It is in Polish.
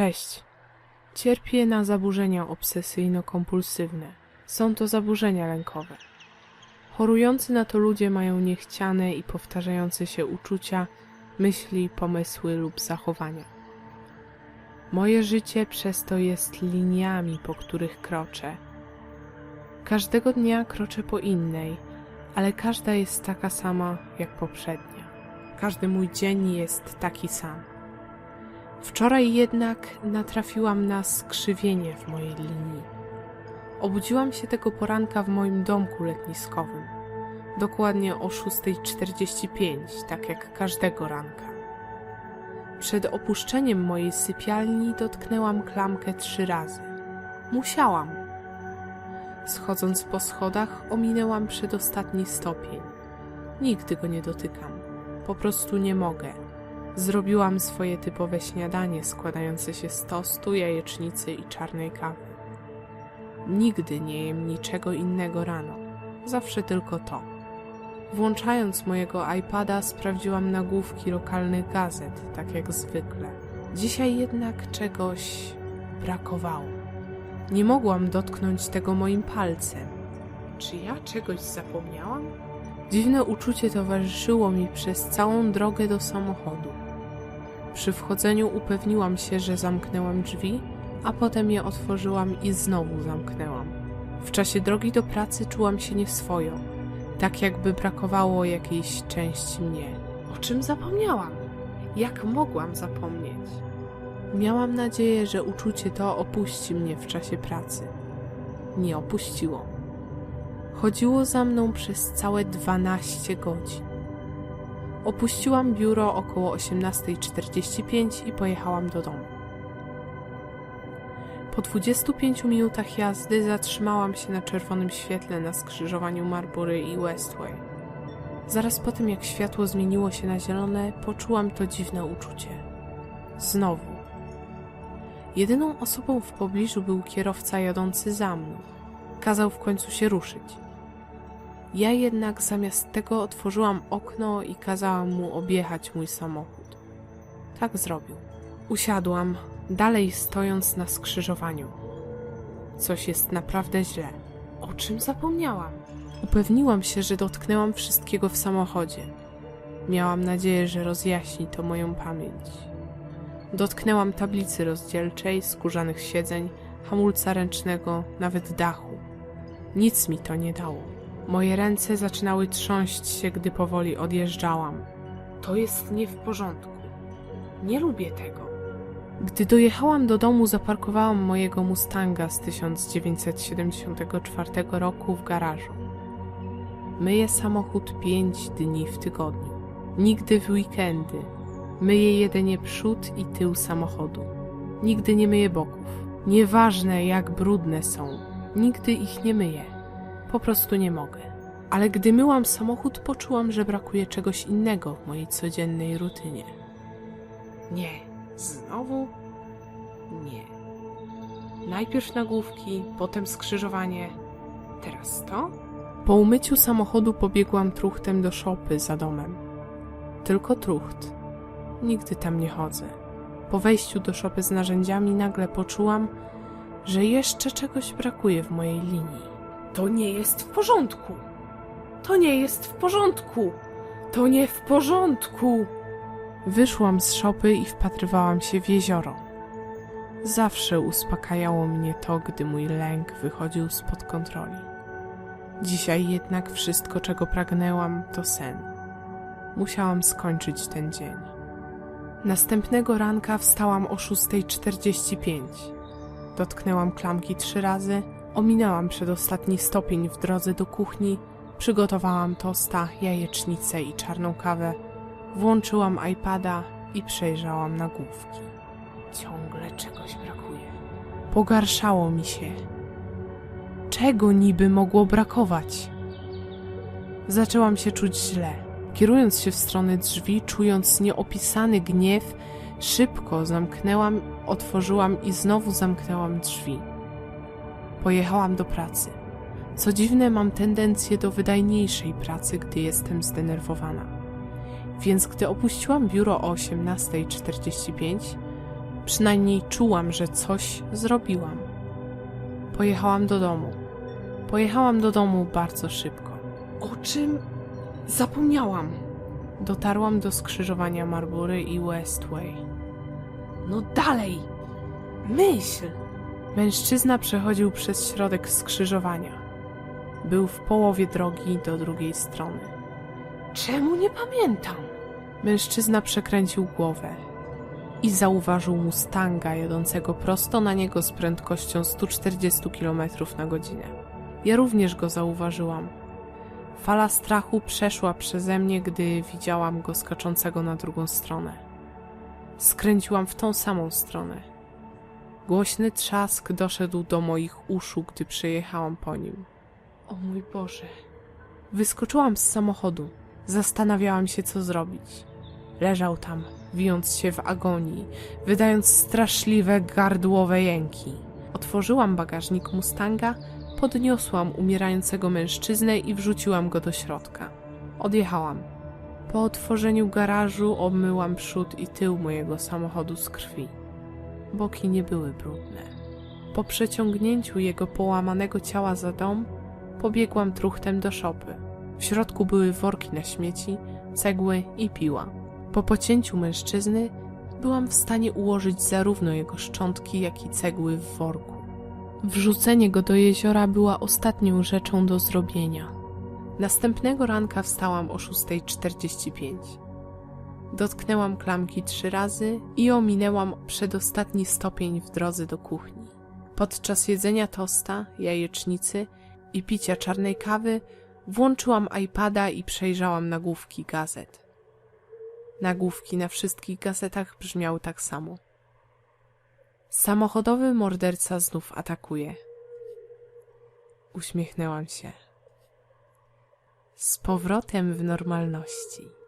Cześć. Cierpię na zaburzenia obsesyjno-kompulsywne. Są to zaburzenia lękowe. Chorujący na to ludzie mają niechciane i powtarzające się uczucia, myśli, pomysły lub zachowania. Moje życie przez to jest liniami, po których kroczę. Każdego dnia kroczę po innej, ale każda jest taka sama jak poprzednia. Każdy mój dzień jest taki sam. Wczoraj jednak natrafiłam na skrzywienie w mojej linii. Obudziłam się tego poranka w moim domku letniskowym, dokładnie o 6.45, tak jak każdego ranka. Przed opuszczeniem mojej sypialni dotknęłam klamkę trzy razy. Musiałam. Schodząc po schodach, ominęłam przedostatni stopień. Nigdy go nie dotykam. Po prostu nie mogę. Zrobiłam swoje typowe śniadanie składające się z tostu, jajecznicy i czarnej kawy. Nigdy nie jem niczego innego rano. Zawsze tylko to. Włączając mojego iPada, sprawdziłam nagłówki lokalnych gazet, tak jak zwykle. Dzisiaj jednak czegoś brakowało. Nie mogłam dotknąć tego moim palcem. Czy ja czegoś zapomniałam? Dziwne uczucie towarzyszyło mi przez całą drogę do samochodu. Przy wchodzeniu upewniłam się, że zamknęłam drzwi, a potem je otworzyłam i znowu zamknęłam. W czasie drogi do pracy czułam się nieswojo, tak jakby brakowało jakiejś części mnie. O czym zapomniałam? Jak mogłam zapomnieć? Miałam nadzieję, że uczucie to opuści mnie w czasie pracy. Nie opuściło. Chodziło za mną przez całe 12 godzin. Opuściłam biuro około 18.45 i pojechałam do domu. Po 25 minutach jazdy zatrzymałam się na czerwonym świetle na skrzyżowaniu Marbury i Westway. Zaraz po tym, jak światło zmieniło się na zielone, poczułam to dziwne uczucie. Znowu. Jedyną osobą w pobliżu był kierowca jadący za mną. Kazał w końcu się ruszyć. Ja jednak zamiast tego otworzyłam okno i kazałam mu objechać mój samochód. Tak zrobił. Usiadłam, dalej stojąc na skrzyżowaniu. Coś jest naprawdę źle. O czym zapomniałam? Upewniłam się, że dotknęłam wszystkiego w samochodzie. Miałam nadzieję, że rozjaśni to moją pamięć. Dotknęłam tablicy rozdzielczej, skórzanych siedzeń, hamulca ręcznego, nawet dachu. Nic mi to nie dało. Moje ręce zaczynały trząść się, gdy powoli odjeżdżałam. To jest nie w porządku. Nie lubię tego. Gdy dojechałam do domu, zaparkowałam mojego Mustanga z 1974 roku w garażu. Myję samochód pięć dni w tygodniu. Nigdy w weekendy. Myję jedynie przód i tył samochodu. Nigdy nie myję boków. Nieważne jak brudne są, nigdy ich nie myję. Po prostu nie mogę. Ale gdy myłam samochód, poczułam, że brakuje czegoś innego w mojej codziennej rutynie. Nie, znowu? Nie. Najpierw nagłówki, potem skrzyżowanie. Teraz to? Po umyciu samochodu pobiegłam truchtem do szopy za domem. Tylko trucht. Nigdy tam nie chodzę. Po wejściu do szopy z narzędziami nagle poczułam, że jeszcze czegoś brakuje w mojej linii. To nie jest w porządku. To nie jest w porządku. To nie w porządku. Wyszłam z szopy i wpatrywałam się w jezioro. Zawsze uspokajało mnie to, gdy mój lęk wychodził spod kontroli. Dzisiaj jednak wszystko, czego pragnęłam, to sen. Musiałam skończyć ten dzień. Następnego ranka wstałam o 6.45. Dotknęłam klamki trzy razy, ominęłam przedostatni stopień w drodze do kuchni, przygotowałam tosta, jajecznicę i czarną kawę, włączyłam iPada i przejrzałam nagłówki. Ciągle czegoś brakuje. Pogarszało mi się. Czego niby mogło brakować? Zaczęłam się czuć źle. Kierując się w stronę drzwi, czując nieopisany gniew, szybko zamknęłam, otworzyłam i znowu zamknęłam drzwi. Pojechałam do pracy. Co dziwne, mam tendencję do wydajniejszej pracy, gdy jestem zdenerwowana. Więc gdy opuściłam biuro o 18.45, Przynajmniej czułam, że coś zrobiłam. Pojechałam do domu. Pojechałam do domu bardzo szybko. O czym zapomniałam? Dotarłam do skrzyżowania Marbury i Westway. No dalej! Myśl! Mężczyzna przechodził przez środek skrzyżowania. Był w połowie drogi do drugiej strony. Czemu nie pamiętam? Mężczyzna przekręcił głowę i zauważył Mustanga jadącego prosto na niego z prędkością 140 km na godzinę. Ja również go zauważyłam. Fala strachu przeszła przeze mnie, gdy widziałam go skaczącego na drugą stronę. Skręciłam w tą samą stronę. Głośny trzask doszedł do moich uszu, gdy przejechałam po nim. O mój Boże. Wyskoczyłam z samochodu. Zastanawiałam się, co zrobić. Leżał tam, wijąc się w agonii, wydając straszliwe gardłowe jęki. Otworzyłam bagażnik Mustanga, podniosłam umierającego mężczyznę i wrzuciłam go do środka. Odjechałam. Po otworzeniu garażu obmyłam przód i tył mojego samochodu z krwi. Boki nie były brudne. Po przeciągnięciu jego połamanego ciała za dom, pobiegłam truchtem do szopy. W środku były worki na śmieci, cegły i piła. Po pocięciu mężczyzny byłam w stanie ułożyć zarówno jego szczątki, jak i cegły w worku. Wrzucenie go do jeziora była ostatnią rzeczą do zrobienia. Następnego ranka wstałam o 6.45. Dotknęłam klamki trzy razy i ominęłam przedostatni stopień w drodze do kuchni. Podczas jedzenia tosta, jajecznicy i picia czarnej kawy włączyłam iPada i przejrzałam nagłówki gazet. Nagłówki na wszystkich gazetach brzmiały tak samo. Samochodowy morderca znów atakuje. Uśmiechnęłam się. Z powrotem w normalności.